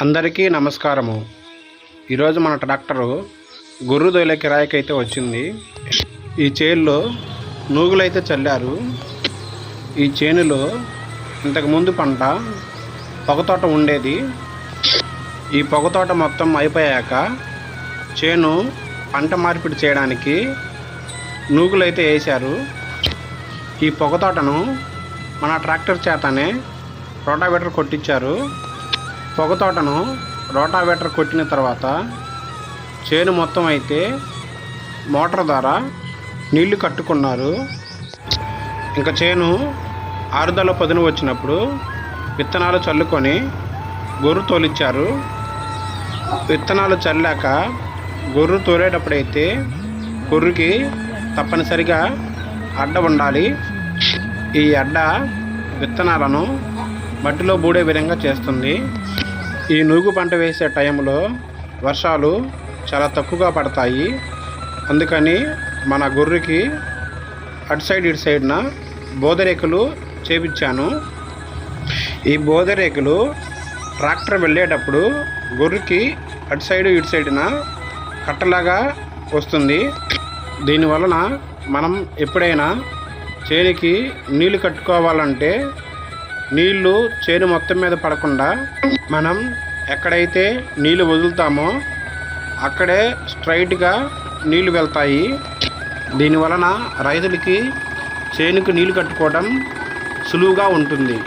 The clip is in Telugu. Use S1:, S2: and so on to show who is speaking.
S1: అందరికీ నమస్కారము. ఈరోజు మన ట్రాక్టరు గొర్రు దొయ్యల కిరాయికి వచ్చింది. ఈ చేనులో నూగులైతే చల్లారు. ఈ చేనులో ఇంతకుముందు పంట పొగతోట ఉండేది. ఈ పొగతోట మొత్తం అయిపోయాక చేను పంట మార్పిడి చేయడానికి నూగులైతే వేశారు. ఈ పొగతోటను మన ట్రాక్టర్ చేతనే రోటావేటర్ కొట్టించారు. పొగ తోటను రోటావేటర్ కొట్టిన తర్వాత చేను మొత్తం అయితే మోటార్ ద్వారా నీళ్ళు కట్టుకున్నారు. ఇంకా చేను ఆరుదల పదును వచ్చినప్పుడు విత్తనాలు చల్లుకొని గొర్రు తోలిచ్చారు. విత్తనాలు చల్లాక గొర్రు తోలేటప్పుడైతే గొర్రుకి తప్పనిసరిగా అడ్డ ఉండాలి. ఈ అడ్డ విత్తనాలను మట్టిలో బూడే విధంగా చేస్తుంది. ఈ నూగు పంట వేసే టైంలో వర్షాలు చాలా తక్కువగా పడతాయి. అందుకని మన గొర్రెకి అటు సైడ్ ఇటు సైడ్న బోదరేకులు చేపించాను. ఈ బోదరేకులు ట్రాక్టర్ వెళ్ళేటప్పుడు గొర్రెకి అటు సైడ్ ఇటు సైడ్న కట్టలాగా వస్తుంది. దీనివలన మనం ఎప్పుడైనా చేనికి నీళ్ళు కట్టుకోవాలంటే నీళ్ళు చేను మొత్తం మీద పడకుండా మనం ఎక్కడైతే నీళ్ళు వదులుతామో అక్కడే స్ట్రైట్గా నీళ్ళు వెళ్తాయి. దీనివలన రైతులకి చేనుకు నీళ్ళు కట్టుకోవడం సులువుగా ఉంటుంది.